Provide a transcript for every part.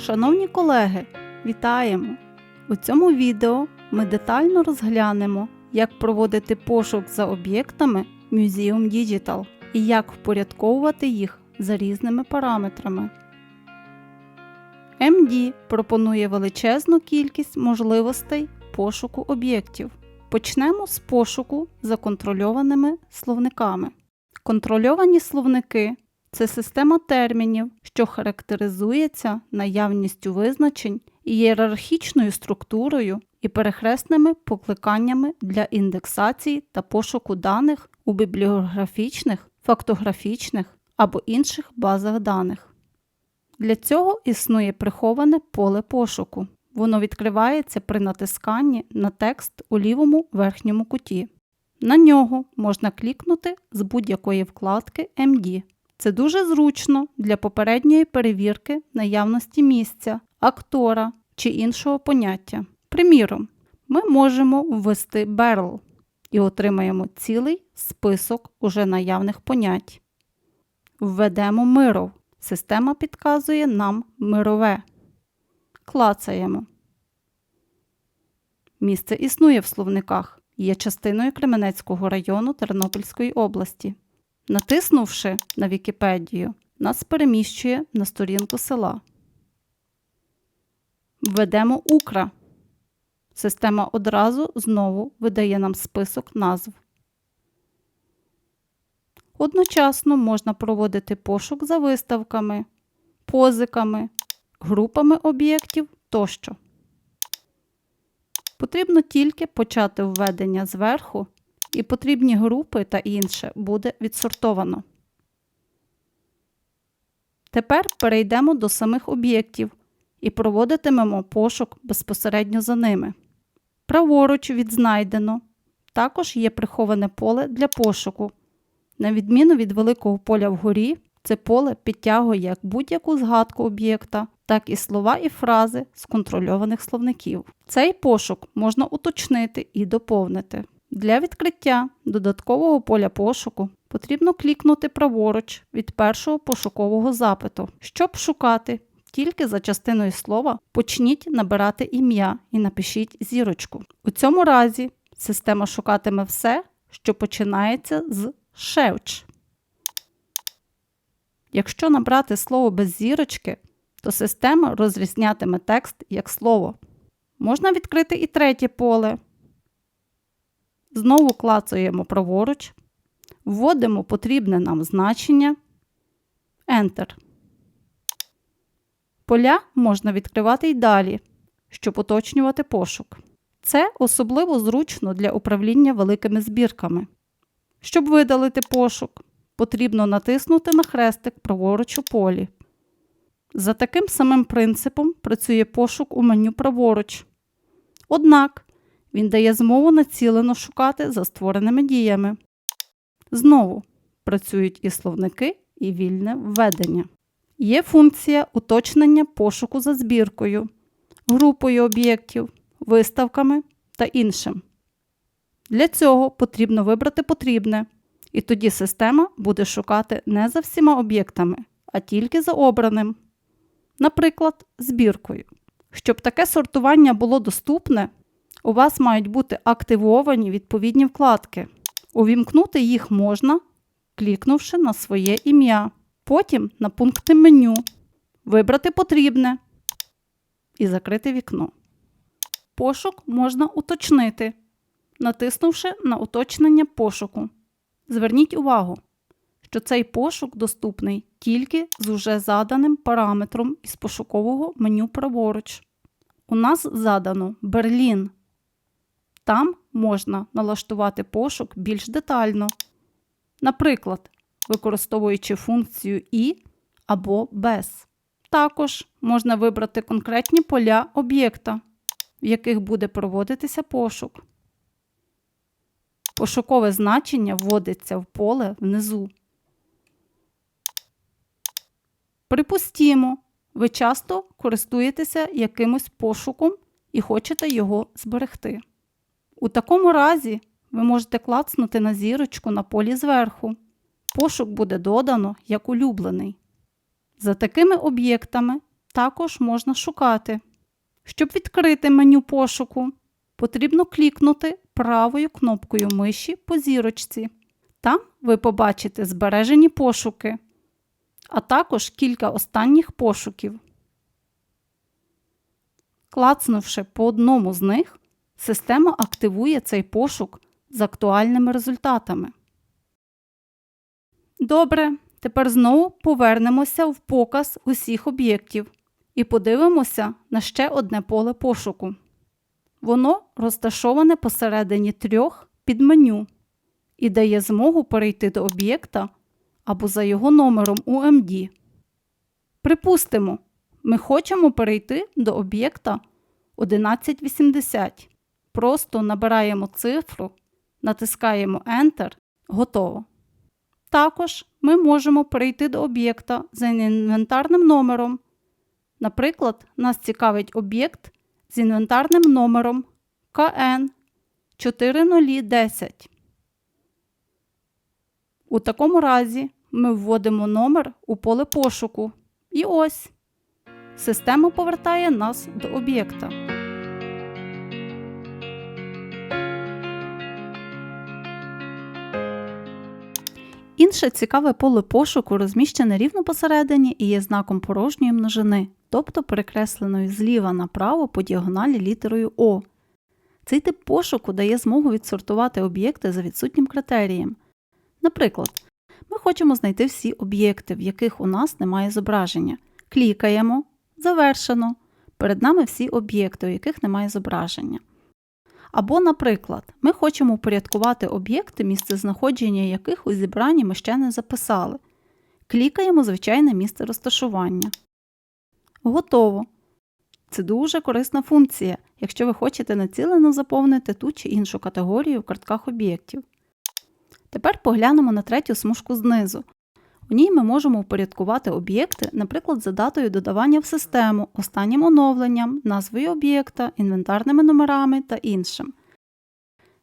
Шановні колеги, вітаємо! У цьому відео ми детально розглянемо, як проводити пошук за об'єктами Museum Digital і як впорядковувати їх за різними параметрами. MD пропонує величезну кількість можливостей пошуку об'єктів. Почнемо з пошуку за контрольованими словниками. Контрольовані словники це система термінів, що характеризується наявністю визначень ієрархічною структурою і перехресними покликаннями для індексації та пошуку даних у бібліографічних, фактографічних або інших базах даних. Для цього існує приховане поле пошуку. Воно відкривається при натисканні на текст у лівому верхньому куті. На нього можна клікнути з будь-якої вкладки MD. Це дуже зручно для попередньої перевірки наявності місця, актора чи іншого поняття. Приміром, ми можемо ввести barrel і отримаємо цілий список уже наявних понять. Введемо миров. Система підказує нам мирове. Клацаємо. Місце існує в словниках, є частиною Кременецького району Тернопільської області. Натиснувши на Вікіпедію, нас переміщує на сторінку села. Введемо Укра. Система одразу знову видає нам список назв. Одночасно можна проводити пошук за виставками, позиками, групами об'єктів тощо. Потрібно тільки почати введення зверху, і потрібні групи та інше буде відсортовано. Тепер перейдемо до самих об'єктів і проводитимемо пошук безпосередньо за ними. Праворуч від знайдено також є приховане поле для пошуку. На відміну від великого поля вгорі, це поле підтягує як будь-яку згадку об'єкта, так і слова і фрази з контрольованих словників. Цей пошук можна уточнити і доповнити. Для відкриття додаткового поля пошуку потрібно клікнути праворуч від першого пошукового запиту. Щоб шукати тільки за частиною слова, почніть набирати ім'я і напишіть зірочку. У цьому разі система шукатиме все, що починається з шевч. Якщо набрати слово без зірочки, то система розрізнятиме текст як слово. Можна відкрити і третє поле. Знову клацаємо праворуч, вводимо потрібне нам значення, Enter. Поля можна відкривати й далі, щоб уточнювати пошук. Це особливо зручно для управління великими збірками. Щоб видалити пошук, потрібно натиснути на хрестик праворуч у полі. За таким самим принципом працює пошук у меню праворуч. Однак він дає змогу націлено шукати за створеними діями. Знову працюють і словники, і вільне введення. Є функція уточнення пошуку за збіркою, групою об'єктів, виставками та іншим. Для цього потрібно вибрати потрібне, і тоді система буде шукати не за всіма об'єктами, а тільки за обраним. Наприклад, збіркою. Щоб таке сортування було доступне, у вас мають бути активовані відповідні вкладки. Увімкнути їх можна, клікнувши на своє ім'я. Потім на пункти меню, вибрати потрібне і закрити вікно. Пошук можна уточнити, натиснувши на уточнення пошуку. Зверніть увагу, що цей пошук доступний тільки з уже заданим параметром із пошукового меню праворуч. У нас задано Берлін. Там можна налаштувати пошук більш детально. Наприклад, використовуючи функцію І або без. Також можна вибрати конкретні поля об'єкта, в яких буде проводитися пошук. Пошукове значення вводиться в поле внизу. Припустімо, ви часто користуєтеся якимось пошуком і хочете його зберегти. У такому разі ви можете клацнути на зірочку на полі зверху. Пошук буде додано як улюблений. За такими об'єктами також можна шукати. Щоб відкрити меню пошуку, потрібно клікнути правою кнопкою миші по зірочці. Там ви побачите збережені пошуки, а також кілька останніх пошуків. Клацнувши по одному з них, система активує цей пошук з актуальними результатами. Добре, тепер знову повернемося в показ усіх об'єктів і подивимося на ще одне поле пошуку. Воно розташоване посередині трьох підменю і дає змогу перейти до об'єкта або за його номером UMD. Припустимо, ми хочемо перейти до об'єкта 1180. Просто набираємо цифру, натискаємо Enter, готово. Також ми можемо перейти до об'єкта за інвентарним номером. Наприклад, нас цікавить об'єкт з інвентарним номером КН 4010. У такому разі ми вводимо номер у поле пошуку. І ось система повертає нас до об'єкта. Інше цікаве поле пошуку розміщене рівно посередині і є знаком порожньої множини, тобто перекресленою зліва направо по діагоналі літерою О. Цей тип пошуку дає змогу відсортувати об'єкти за відсутнім критерієм. Наприклад, ми хочемо знайти всі об'єкти, в яких у нас немає зображення. Клікаємо, завершено. Перед нами всі об'єкти, у яких немає зображення. Або, наприклад, ми хочемо упорядкувати об'єкти, місце знаходження яких у зібранні ми ще не записали. Клікаємо звичайне місце розташування. Готово. Це дуже корисна функція, якщо ви хочете націлено заповнити ту чи іншу категорію в картках об'єктів. Тепер поглянемо на третю смужку знизу. У ній ми можемо упорядкувати об'єкти, наприклад, за датою додавання в систему, останнім оновленням, назвою об'єкта, інвентарними номерами та іншим.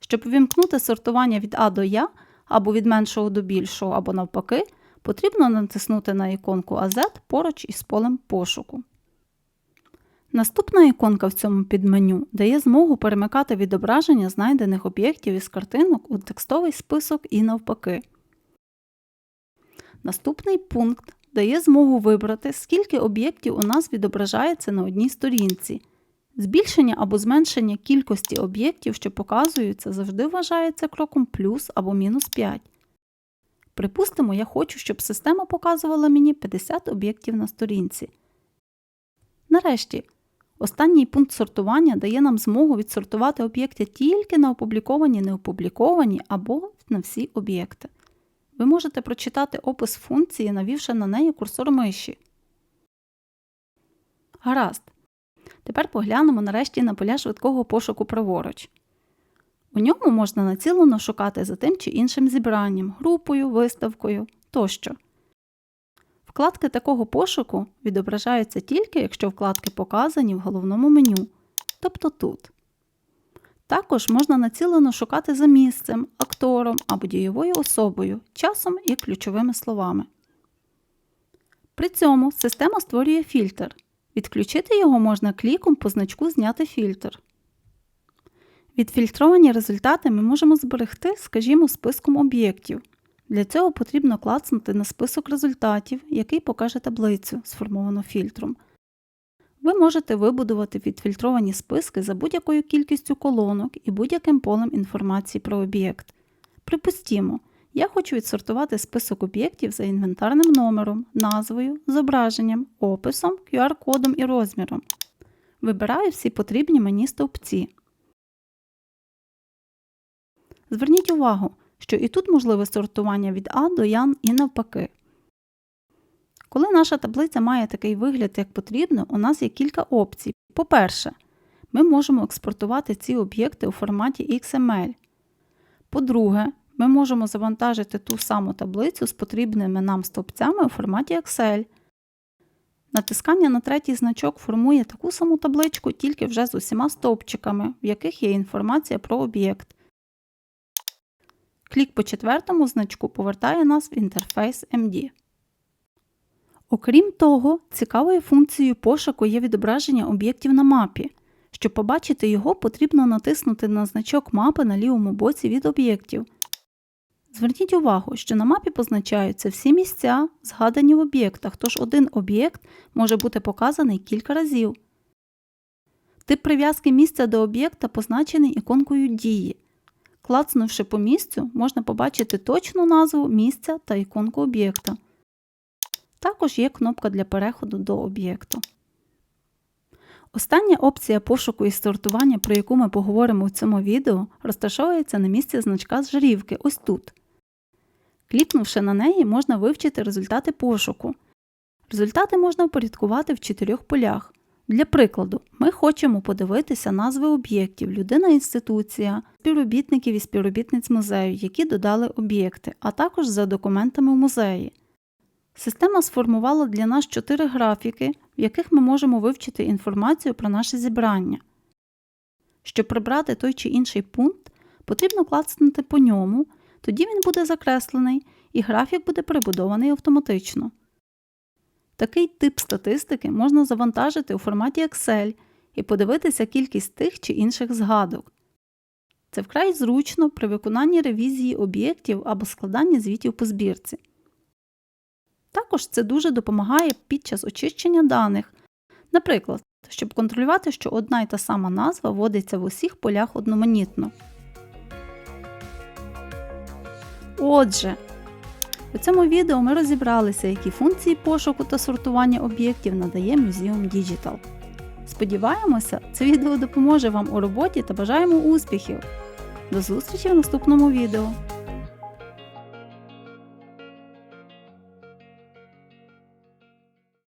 Щоб увімкнути сортування від А до Я або від меншого до більшого, або навпаки, потрібно натиснути на іконку AZ поруч із полем пошуку. Наступна іконка в цьому підменю дає змогу перемикати відображення знайдених об'єктів із картинок у текстовий список і навпаки. Наступний пункт дає змогу вибрати, скільки об'єктів у нас відображається на одній сторінці. Збільшення або зменшення кількості об'єктів, що показуються, завжди вважається кроком плюс або мінус 5. Припустимо, я хочу, щоб система показувала мені 50 об'єктів на сторінці. Нарешті, останній пункт сортування дає нам змогу відсортувати об'єкти тільки на опубліковані, неопубліковані або на всі об'єкти. Ви можете прочитати опис функції, навівши на неї курсор миші. Гаразд. Тепер поглянемо нарешті на поля швидкого пошуку праворуч. У ньому можна націлено шукати за тим чи іншим зібранням, групою, виставкою тощо. Вкладки такого пошуку відображаються тільки, якщо вкладки показані в головному меню, тобто тут. Також можна націлено шукати за місцем, актором або дієвою особою, часом і ключовими словами. При цьому система створює фільтр. Відключити його можна кліком по значку Зняти фільтр. Відфільтровані результати ми можемо зберегти, скажімо, списком об'єктів. Для цього потрібно клацнути на список результатів, який покаже таблицю, сформовану фільтром. Ви можете вибудувати відфільтровані списки за будь-якою кількістю колонок і будь-яким полем інформації про об'єкт. Припустімо, я хочу відсортувати список об'єктів за інвентарним номером, назвою, зображенням, описом, QR-кодом і розміром. Вибираю всі потрібні мені стовпці. Зверніть увагу, що і тут можливе сортування від А до Ян і навпаки. Коли наша таблиця має такий вигляд, як потрібно, у нас є кілька опцій. По-перше, ми можемо експортувати ці об'єкти у форматі XML. По-друге, ми можемо завантажити ту саму таблицю з потрібними нам стовпцями у форматі Excel. Натискання на третій значок формує таку саму табличку, тільки вже з усіма стовпчиками, в яких є інформація про об'єкт. Клік по четвертому значку повертає нас в інтерфейс MD. Окрім того, цікавою функцією пошуку є відображення об'єктів на мапі. Щоб побачити його, потрібно натиснути на значок мапи на лівому боці від об'єктів. Зверніть увагу, що на мапі позначаються всі місця, згадані в об'єктах, тож один об'єкт може бути показаний кілька разів. Тип прив'язки місця до об'єкта позначений іконкою дії. Клацнувши по місцю, можна побачити точну назву місця та іконку об'єкта. Також є кнопка для переходу до об'єкту. Остання опція пошуку і сортування, про яку ми поговоримо в цьому відео, розташовується на місці значка з жирівки ось тут. Клікнувши на неї, можна вивчити результати пошуку. Результати можна впорядкувати в чотирьох полях. Для прикладу, ми хочемо подивитися назви об'єктів, людина інституція, співробітників і співробітниць музею, які додали об'єкти, а також за документами в музеї. Система сформувала для нас чотири графіки, в яких ми можемо вивчити інформацію про наше зібрання. Щоб прибрати той чи інший пункт, потрібно клацнути по ньому, тоді він буде закреслений і графік буде перебудований автоматично. Такий тип статистики можна завантажити у форматі Excel і подивитися кількість тих чи інших згадок. Це вкрай зручно при виконанні ревізії об'єктів або складанні звітів по збірці. Також це дуже допомагає під час очищення даних. Наприклад, щоб контролювати, що одна й та сама назва вводиться в усіх полях одноманітно. Отже, у цьому відео ми розібралися, які функції пошуку та сортування об'єктів надає Museum Digital. Сподіваємося, це відео допоможе вам у роботі та бажаємо успіхів! До зустрічі в наступному відео!